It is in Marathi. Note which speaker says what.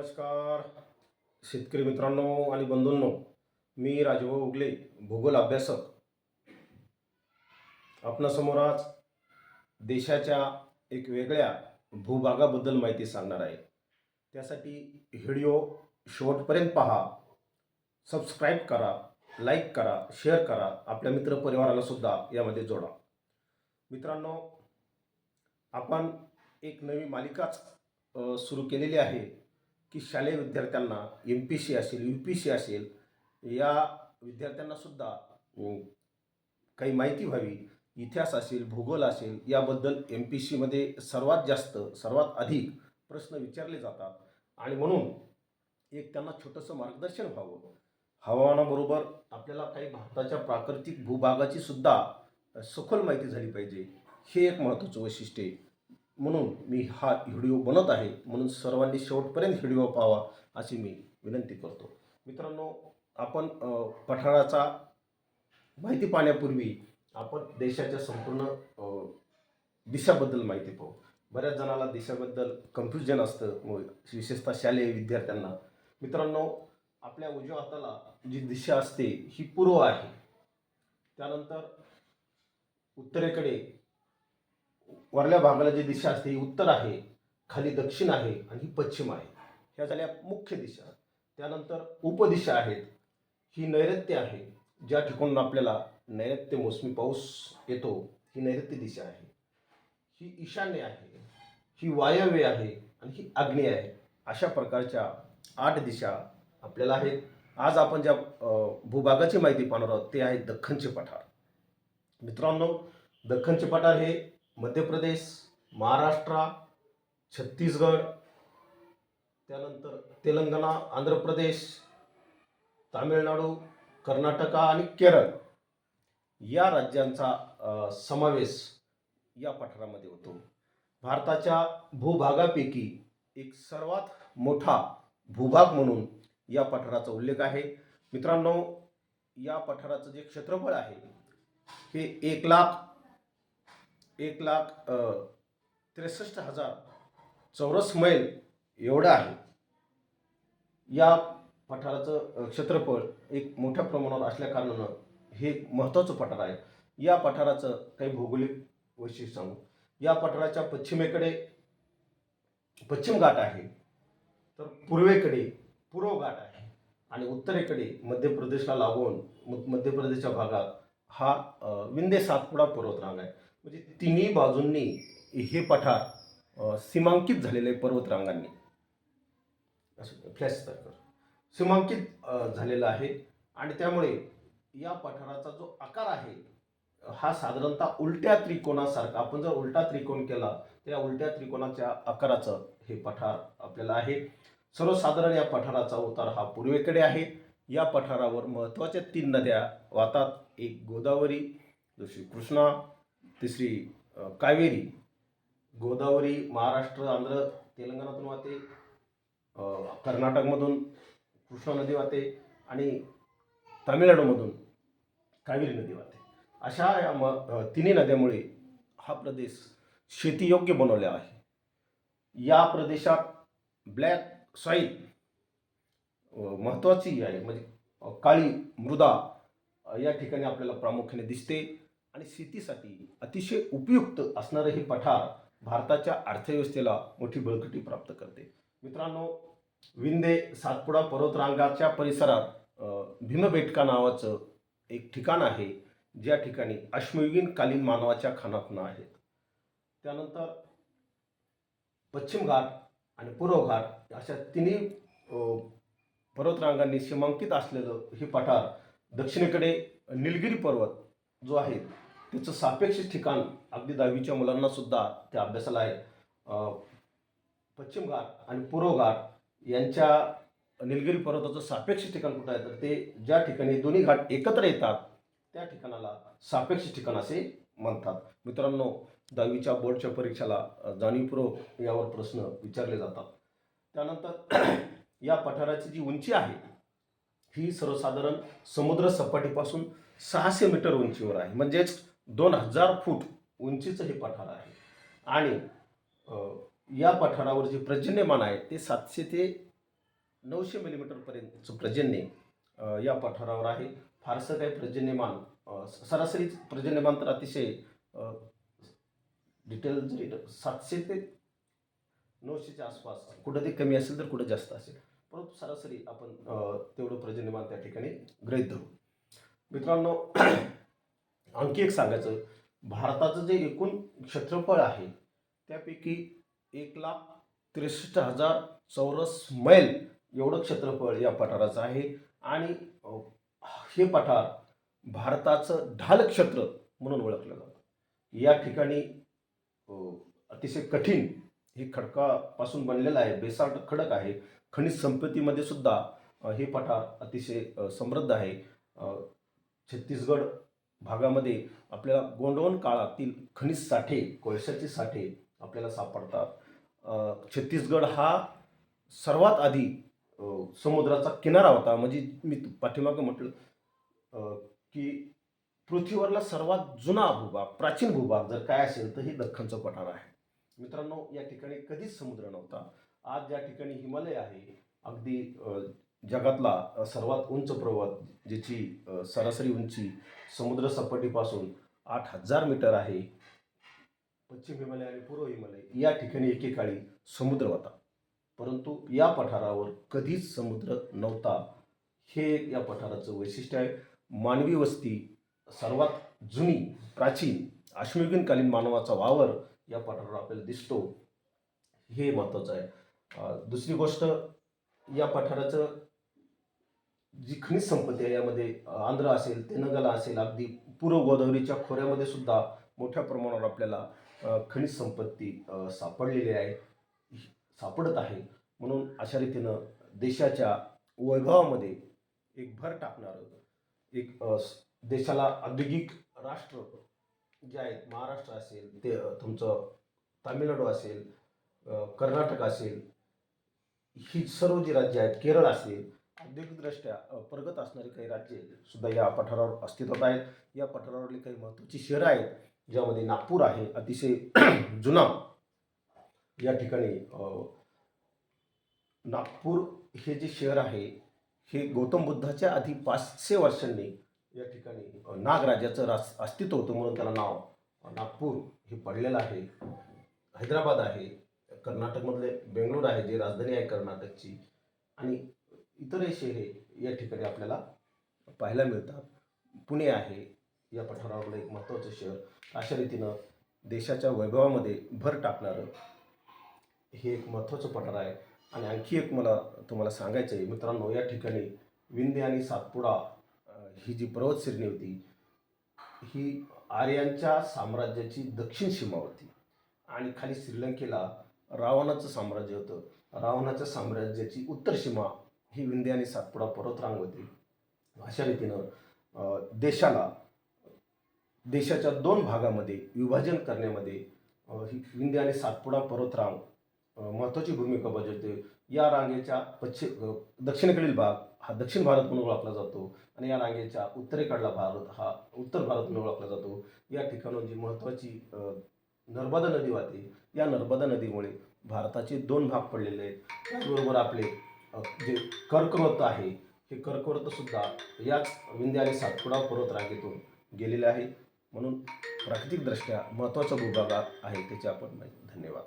Speaker 1: नमस्कार. शेतकरी मित्रांनो आणि बंधूंनो मी राजभाऊ उगले भूगोल अभ्यासक. आपणासमोर आज देशाच्या एक वेगळ्या भूभागाबद्दल माहिती सांगणार आहे. त्यासाठी व्हिडिओ शेवटपर्यंत पहा. सबस्क्राईब करा लाईक करा शेअर करा. आपल्या मित्रपरिवाराला सुद्धा यामध्ये जोडा. मित्रांनो आपण एक नवी मालिकाच सुरू केलेली आहे. की शालेय विद्यार्थ्यांना एम पी सी असेल यू पी सी असेल या विद्यार्थ्यांनासुद्धा काही माहिती व्हावी इतिहास असेल भूगोल असेल याबद्दल एम पी सीमध्ये सर्वात जास्त सर्वात अधिक प्रश्न विचारले जातात. आणि म्हणून एक त्यांना छोटंसं मार्गदर्शन व्हावं. हवामानाबरोबर आपल्याला काही भारताच्या प्राकृतिक भूभागाची सुद्धा सखोल माहिती झाली पाहिजे. हे एक महत्त्वाचं वैशिष्ट्य आहे. म्हणून मी हा व्हिडिओ बनत आहे. म्हणून सर्वांनी शेवटपर्यंत व्हिडिओ पाहावा अशी मी विनंती करतो. मित्रांनो आपण पठाराचा माहिती पाहण्यापूर्वी आपण देशाच्या संपूर्ण दिशाबद्दल माहिती पाहू. बऱ्याच जणाला दिशाबद्दल कन्फ्युजन असतं. विशेषतः शालेय विद्यार्थ्यांना. मित्रांनो आपल्या उजव्या हाताला जी दिशा असते ही पूर्व आहे. त्यानंतर उत्तरेकडे वरल्या भागाला जी दिशा असते ही उत्तर आहे खाली दक्षिण आहे आणि ही पश्चिम आहे. ह्या झाल्या मुख्य दिशा. त्यानंतर उपदिशा आहेत. ही नैऋत्य आहे. ज्या ठिकाणून आपल्याला नैऋत्य मोसमी पाऊस येतो ही नैऋत्य दिशा आहे. ही ईशान्य आहे. ही वायव्य आहे आणि ही आग्नेय आहे. अशा प्रकारच्या आठ दिशा आपल्याला आहेत. आज आपण ज्या भूभागाची माहिती पाहणार आहोत ते आहे दख्खनचे पठार. मित्रांनो दख्खनचे पठार हे मध्य प्रदेश महाराष्ट्र छत्तीसगड त्यानंतर तेलंगणा आंध्र प्रदेश तामिळनाडू कर्नाटका आणि केरळ या राज्यांचा समावेश या पठारामध्ये होतो. भारताच्या भूभागापैकी एक सर्वात मोठा भूभाग म्हणून या पठाराचा उल्लेख आहे. मित्रांनो या पठाराचं जे क्षेत्रफळ आहे हे एक लाख एक लाख त्रेसष्ट हजार चौरस मैल एवढं आहे. या पठाराचं क्षेत्रफळ एक मोठ्या प्रमाणावर असल्या कारणानं हे एक महत्त्वाचं पठार आहे. या पठाराचं काही भौगोलिक वैशिष्ट्य सांगू. या पठाराच्या पश्चिमेकडे पश्चिम घाट आहे तर पूर्वेकडे पूर्व घाट आहे आणि उत्तरेकडे मध्य प्रदेशला लागून म- मध्य प्रदेशच्या भागात हा विंध्य सातपुडा पर्वतरांग आहे. म्हणजे तिन्ही बाजूंनी हे पठार सीमांकित झालेले आहे पर्वतरांगांनी. असं फ्लॅश कर. सीमांकित झालेलं झालेला आहे. आणि त्यामुळे या पठाराचा जो आकार आहे हा साधारणतः उलट्या त्रिकोणासारखा आपण जर उलटा त्रिकोण केला तर या उलट्या त्रिकोणाच्या आकाराचं हे पठार आपल्याला आहे. सर्वसाधारण या पठाराचा उतार हा पूर्वेकडे आहे. या पठारावर महत्त्वाच्या तीन नद्या वाहतात. एक गोदावरी दुसरी कृष्णा तिसरी कावेरी. गोदावरी महाराष्ट्र आंध्र तेलंगणातून वाहते कर्नाटकमधून कृष्णा नदी वाहते आणि तामिळनाडूमधून कावेरी नदी वाहते. अशा या म तिन्ही नद्यामुळे हा प्रदेश शेतीयोग्य बनवला आहे. या प्रदेशात ब्लॅक सॉईल महत्त्वाची आहे. म्हणजे काळी मृदा या ठिकाणी आपल्याला प्रामुख्याने दिसते. आणि शेतीसाठी अतिशय उपयुक्त असणारं हे पठार भारताच्या अर्थव्यवस्थेला मोठी बळकटी प्राप्त करते. मित्रांनो विंदे सातपुडा पर्वतरांगाच्या परिसरात भीमबेटका नावाचं एक ठिकाण आहे ज्या ठिकाणी अश्मयुगीन कालीन मानवाच्या खानाखुणा आहेत. त्यानंतर पश्चिम घाट आणि पूर्व घाट अशा तिन्ही पर्वतरांगांनी सीमांकित असलेलं हे पठार दक्षिणेकडे निलगिरी पर्वत जो आहे त्याचं सापेक्ष ठिकाण अगदी दहावीच्या मुलांना सुद्धा त्या अभ्यासाला आहे. पश्चिम घाट आणि पूर्व घाट यांच्या निलगिरी पर्वताचं सापेक्ष ठिकाण कुठं आहे? तर ते ज्या ठिकाणी दोन्ही घाट एकत्र येतात त्या ठिकाणाला सापेक्ष ठिकाण असे म्हणतात. मित्रांनो दहावीच्या बोर्डच्या परीक्षेला जाणीवपूर्वक यावर प्रश्न विचारले जातात. त्यानंतर या पठाराची जी उंची आहे ही सर्वसाधारण समुद्र सपाटीपासून सहाशे मीटर उंचीवर आहे. म्हणजेच दोन हजार फूट उंचीचं हे पठार आहे. आणि या पठारावर जे पर्जन्यमान आहे ते सातशे ते नऊशे मिलीमीटरपर्यंतचं पर्जन्य या पठारावर आहे. फारसं काही पर्जन्यमान सरासरी पर्जन्यमान तर अतिशय डिटेल जरी सातशे ते नऊशेच्या आसपास कुठं ते कमी असेल तर कुठं जास्त असेल. परंतु सरासरी आपण तेवढं प्रजन्यमान त्या ठिकाणी गृहीत धरू. मित्रांनो आणखी एक सांगायचं भारताचं जे एकूण क्षेत्रफळ आहे त्यापैकी एक लाख त्रेसष्ट हजार चौरस मैल एवढं क्षेत्रफळ या पठाराचं आहे. आणि हे पठार भारताचं ढाल क्षेत्र म्हणून ओळखलं जातं. या ठिकाणी अतिशय कठीण हे खडकापासून बनलेलं आहे बेसाल्ट खडक आहे. खनिज संपत्तीमध्ये सुद्धा हे पठार अतिशय समृद्ध आहे. छत्तीसगड भागामध्ये आपल्याला गोंडवन काळातील खनिज साठे कोळशाचे साठे आपल्याला सापडतात. छत्तीसगड हा सर्वात आधी समुद्राचा किनारा होता. म्हणजे मी पाठीमागं म्हटलं की पृथ्वीवरला सर्वात जुना भूभाग प्राचीन भूभाग जर काय असेल तर हे दख्खनचं पठार आहे. मित्रांनो या ठिकाणी कधीच समुद्र नव्हता. आज ज्या ठिकाणी हिमालय आहे अगदी जगातला सर्वात उंच पर्वत ज्याची सरासरी उंची समुद्र सपाटीपासून आठ हजार मीटर आहे. पश्चिम हिमालय आणि पूर्व हिमालय या ठिकाणी एकेकाळी समुद्र होता. परंतु या पठारावर कधीच समुद्र नव्हता. हे या पठाराचं वैशिष्ट्य आहे. मानवी वस्ती सर्वात जुनी प्राचीन अश्मयुगीनकालीन मानवाचा वावर या पठारावर आपल्याला दिसतो. हे महत्त्वाचं आहे. दुसरी गोष्ट या पठाराचं जी खनिज संपत्ती आहे यामध्ये आंध्र असेल तेलंगणा असेल अगदी पूर्व गोदावरीच्या खोऱ्यामध्ये सुद्धा मोठ्या प्रमाणावर आपल्याला खनिज संपत्ती सापडलेली आहे सापडत आहे. म्हणून अशा रीतीनं देशाच्या वैभवामध्ये एक भर टाकणारं एक देशाला औद्योगिक राष्ट्र जे आहेत महाराष्ट्र असेल ते तुमचं तामिळनाडू असेल कर्नाटक असेल ही सर्व जी राज्य आहेत केरळ असेल औद्योगिकदृष्ट्या प्रगत असणारी काही राज्ये सुद्धा या पठारावर अस्तित्वात आहेत. या पठारावरली काही महत्त्वाची शहरं आहेत ज्यामध्ये नागपूर आहे अतिशय जुना. या ठिकाणी नागपूर हे जे शहर आहे हे गौतम बुद्धाच्या आधी पाचशे वर्षांनी या ठिकाणी नागराजाचं रास अस्तित्व होतं म्हणून त्याला नाव नागपूर हे पडलेलं आहे. हैदराबाद आहे कर्नाटकमधले बेंगलोर आहे जे राजधानी आहे कर्नाटकची. आणि इतरही शहरे या ठिकाणी आपल्याला पाहायला मिळतात. पुणे आहे या पठारावरलं एक महत्त्वाचं शहर. अशा रीतीनं देशाच्या वैभवामध्ये भर टाकणारं हे एक महत्त्वाचं पठार आहे. आणि आणखी एक मला तुम्हाला सांगायचं आहे मित्रांनो या ठिकाणी विंध्य आणि सातपुडा ही जी पर्वत श्रेणी होती ही आर्यांच्या साम्राज्याची दक्षिण सीमा होती आणि खाली श्रीलंकेला रावणाचं साम्राज्य होतं. रावणाच्या साम्राज्याची उत्तर सीमा ही विंध्य आणि सातपुडा पर्वतरांग होती. अशा रीतीनं देशाला देशाच्या दोन भागामध्ये विभाजन करण्यामध्ये ही विंध्य आणि सातपुडा पर्वतरांग महत्त्वाची भूमिका बजावते. या रांगेच्या पश्चिम दक्षिणेकडील भाग हा दक्षिण भारत म्हणून ओळखला जातो आणि या रांगेच्या उत्तरेकडला भारत हा उत्तर भारत म्हणून ओळखला जातो. या ठिकाणून जी महत्त्वाची नर्मदा नदी वाहते या नर्मदा नदीमुळे भारताचे दोन भाग पडलेले आहेत. त्याचबरोबर आपले जे कर्कवृत्त आहे हे कर्कवृत्तसुद्धा याच विंध्य आणि सातपुडा पर्वत रांगेतून गेलेले आहे. म्हणून प्राकृतिकदृष्ट्या महत्त्वाचा भूभाग आहे त्याची आपण माहिती. धन्यवाद.